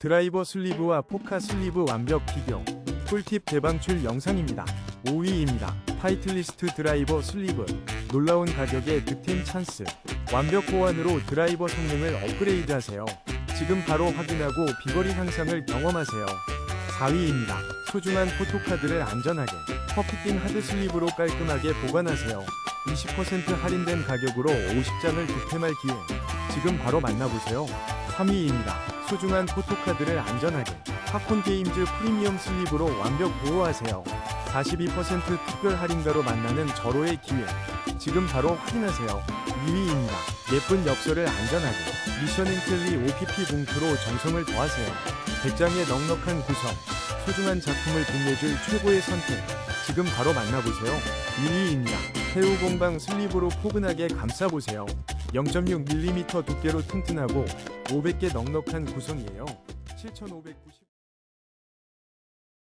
드라이버 슬리브와 포카 슬리브 완벽 비교 꿀팁 대방출 영상입니다. 5위입니다. 타이틀리스트 드라이버 슬리브 놀라운 가격에 득템 찬스 완벽 보완으로 드라이버 성능을 업그레이드하세요. 지금 바로 확인하고 비거리 향상을 경험하세요. 4위입니다. 소중한 포토카드를 안전하게 퍼피팅 하드 슬리브로 깔끔하게 보관하세요. 20% 할인된 가격으로 50장을 득템할 기회. 지금 바로 만나보세요. 3위입니다. 소중한 포토카드를 안전하게 팝콘 게임즈 프리미엄 슬리브로 완벽 보호하세요. 42% 특별 할인가로 만나는 절호의 기회. 지금 바로 확인하세요. 2위입니다. 예쁜 엽서를 안전하게 미션 앤클리 OPP 봉투로 정성을 더하세요. 100장의 넉넉한 구성, 소중한 작품을 빛내줄 최고의 선택. 지금 바로 만나보세요. 1위입니다. 새우 공방 슬리브로 포근하게 감싸보세요. 0.6mm 두께로 튼튼하고 500개 넉넉한 구성이에요. 7,590